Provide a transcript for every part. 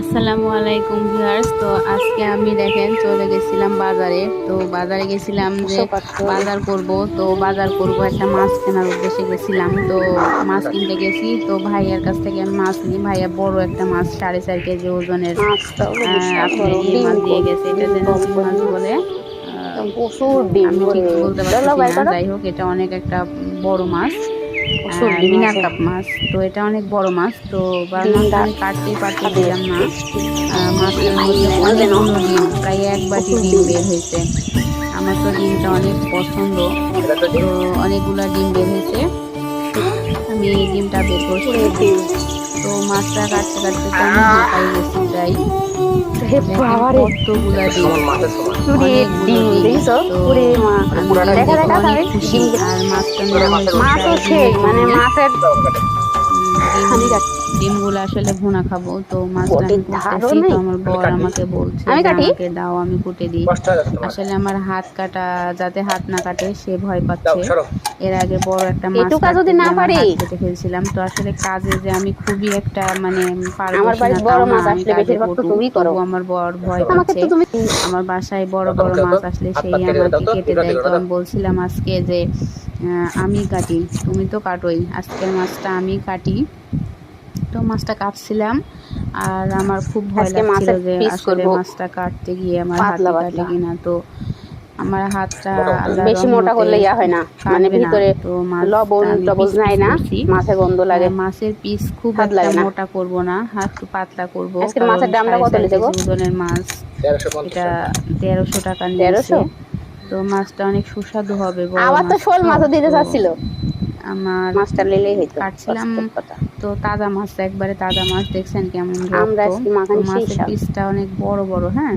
আসসালামু আলাইকুম ভিউয়ার্স। তো আজকে আমি দেখেন চলে গেছিলাম বাজারে। তো বাজারে গেছিলাম যে বাজার করব। তো বাজার করব একটা মাছ কেনার উদ্দেশ্যে গেছিলাম। তো মাছ কিনতে গেছি। তো ভাইয়ার কাছ থেকে আমি মাছ নিই। ভাইয়া বড় একটা মাছ সাড়ে চার কেজি ওজনের ইয়ে মাছ দিয়ে গেছে। এটা যেন মাছ বলে। প্রচুর আমি ঠিক বলতে পারছি। যাই হোক এটা অনেক একটা বড় মাছ। আছে। কাপ মাছ তো এটা অনেক বড় মাছ তো বা পারতে পারতেছিলাম না। মাছের মধ্যে ডিম প্রায় এক বাটি ডিম বের হয়েছে। আমার তো ডিমটা অনেক পছন্দ। তো অনেকগুলো ডিম বের হয়েছে। আমি ডিমটা বের করছি। তো মাছটা কাটতে কাটতে তো আমি হাঁপাই গেছি প্রায় মানে মাছের। ডিমগুলো আসলে ভুনা খাব তো মাছটা আমি কুটতেছি তো আমার বর আমাকে বলছে আমি যে কাটি? আমাকে দাও আমি কুটে দিই। আসলে আমার হাত কাটা যাতে হাত না কাটে সে ভয় পাচ্ছে। এর আগে বড় একটা মাছ যদি না গিয়ে আমার পারি? হাত কেটে ফেলছিলাম। তো আসলে কাজে যে আমি খুবই একটা মানে পারদর্শী আমার বর ভয় পাচ্ছে। আমার বাসায় বড় বড় মাছ আসলে সেই আমাকে কেটে দেয়। তো আমি বলছিলাম আজকে যে আমি কাটি। তুমি তো কাটোই। আজকের মাছটা আমি কাটি। তো মাছটা কাটছিলাম আর আমার খুব ভয় লাগছিল যে আসলে মাছটা কাটতে গিয়ে আমার হাতে কাটে পাতলা। কিনা। তো আমার হাতটা বেশি মোটা করলে ইয়া হয় না। মানে ভিতরে লবণ টবল নাই না? মাছের গন্ধ লাগে। মাছের পিস খুব হাত লাগে মোটা করব না। হাত একটু পাতলা করব। আজকের মাছের দামটা কত লিখে গো? ওজনের মাছ। এটা তেরোশো টাকা নিয়েছে। 1300? তো মাছটা অনেক সুস্বাদু হবে আবার তো মাছ। শোল মাছও দিতে চাচ্ছিল। আমার মাছটা নিলেই হইতো কাটছিলাম। তো তাজা মাছ একবারে তাজা মাছ দেখছেন কেমন আমরা আজকে মাখানি মাছের পিসটা অনেক বড় বড় হ্যাঁ?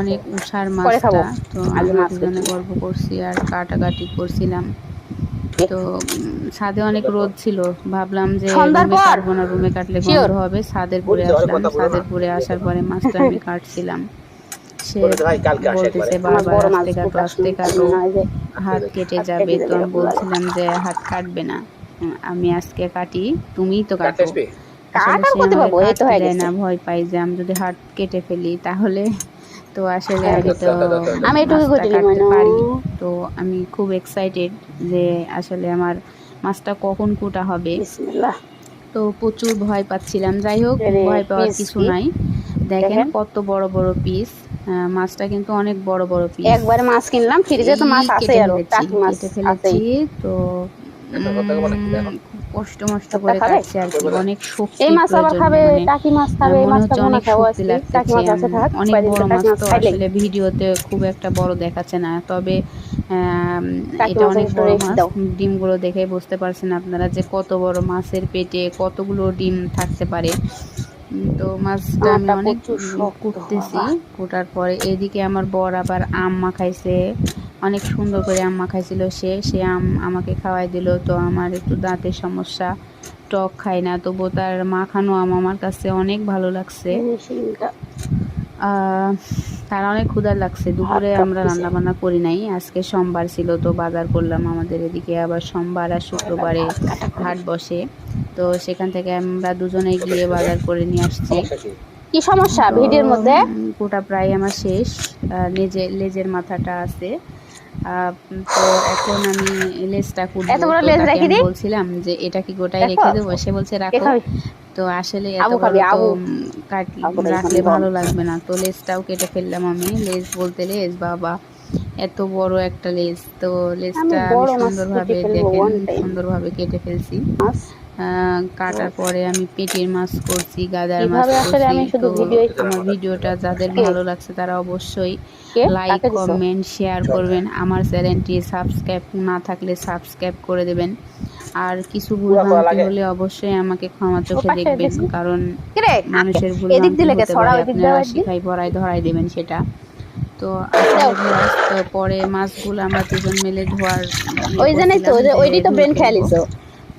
অনেক উষার মাছটা। তো আমরা মাছ দুজনে গল্প করছি আর কাটাকাটি করছিলাম। তো ছাদে অনেক রোদ ছিল। ভাবলাম যে সন্ধ্যার রুমে পর? কাটবো না রুমে কাটলে? গন্ধ হবে। ছাদের পরে আসলাম। ছাদের পরে আসার পরে মাছটা আমি কাটছিলাম। সে বলতেছে বারবার আস্তে কাটো কুটা কাটো হয় হাত কেটে যাবে। তো আমি বলছিলাম যে হাত কাটবে না। আমি আজকে কাটি তুমিই তো কাটো। কাটার সে করতে এই তো হয়ে গেছে। না ভয় পাই যে আমি যদি হাত কেটে ফেলি তাহলে তো আসলে আমি তো আমি কাটতে পারি। তো আমি খুব এক্সাইটেড যে আসলে আমার মাছটা কখন কুটা হবে। বিসমিল্লাহ। তো প্রচুর ভয় পাচ্ছিলাম। যাই হোক ভয় পাওয়ার কিছু নাই। দেখেন দেখেন। কত বড় বড় পিস মাছটা কিন্তু অনেক বড় বড় পিস একবারে মাছ কিনলাম ফ্রিজে তো মাছ আছে আরও টাকি মাছ ফেলেছি তো খুব কষ্ট মষ্ট একটা করে খাবে? কাটছি আর কি অনেক শক্তি এই মাছ আবার খাবে মানে টাকি মাছ খাবে মনে মাছটা মনে খাব টাকি মাছ আছে থাক অনেক বড় তো মাছ তো আসলে ভিডিওতে খুব একটা বড় দেখাচ্ছে না তবে এটা অনেক বড় মাছ। ডিমগুলো দেখে বুঝতে পারছেন আপনারা যে কত বড় মাছের পেটে কতগুলো ডিম থাকতে পারে। তো মাছটা আমি অনেক কুটতেছি। কুটার পরে এদিকে আমার বর আবার আম মাখাইছে অনেক সুন্দর করে আম মাখাইছিল সে। সে আম আমাকে খাওয়াই দিল। তো আমার একটু দাঁতের সমস্যা। টক খাই না। তবু তার মাখানো আম আমার কাছে অনেক ভালো লাগছে। তার অনেক ক্ষুধার লাগছে। দুপুরে আমরা। রান্না বান্না করি নাই। আজকে সোমবার ছিল। তো বাজার করলাম আমাদের এদিকে। আবার সোমবার আর শুক্রবারে হাট বসে। তো সেখান থেকে আমরা দুজনে গিয়ে বাজার করে নিয়ে আসছি। কি সমস্যা ভিডিওর মধ্যে? গোটা প্রায় আমার শেষ। লেজে লেজের মাথাটা আছে। তো এখন আমি লেজটা কুটবো এত বড় লেজ রেখে দিই? বলছিলাম যে এটা কি গোটাই রেখে দেবো? সে বলছে রাখো। তো আসলে এত বড় খাবি, তো কাট- রাখলে ভালো লাগবে না। তো লেজটাও কেটে ফেললাম আমি। লেজ বলতে লেজ বাবা। এত বড় একটা লেজ। তো লেজটা সুন্দরভাবে কেটে দেখেন সুন্দরভাবে কেটে ফেলছি। কাটার পরে আমি পেটির মাছ করছি গাদার মাছ কীভাবে আসলে আমি করছি তো আমার ভিডিওটা যাদের ভালো লাগছে তারা অবশ্যই লাইক কমেন্ট শেয়ার করবেন। আমার চ্যানেলটি সাবস্ক্রাইব না থাকলে সাবস্ক্রাইব করে দেবেন। আর কিছু ভুল ভ্রান্তি হলে অবশ্যই আমাকে ক্ষমা চোখে দেখবেন। কারণ কিরে মানুষের ভুল আপনারা শিখাই পড়াই ধরাই দেবেন সেটা। তো পরে মাছগুলো আমরা দুজন মিলে ধোয়ার ওই জন্যই তো ওইটাই তো ব্রেন। খেয়ালিছো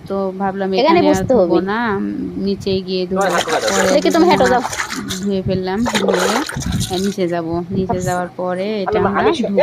তো ভাবলাম এখানে বসতে ধুবো হবে। না নিচে গিয়ে ধুয়ে তুমি হেঁটে যাও। ধুয়ে ফেললাম ধুয়ে নিচে যাব। নিচে যাওয়ার পরে এটা আমরা ধুবো।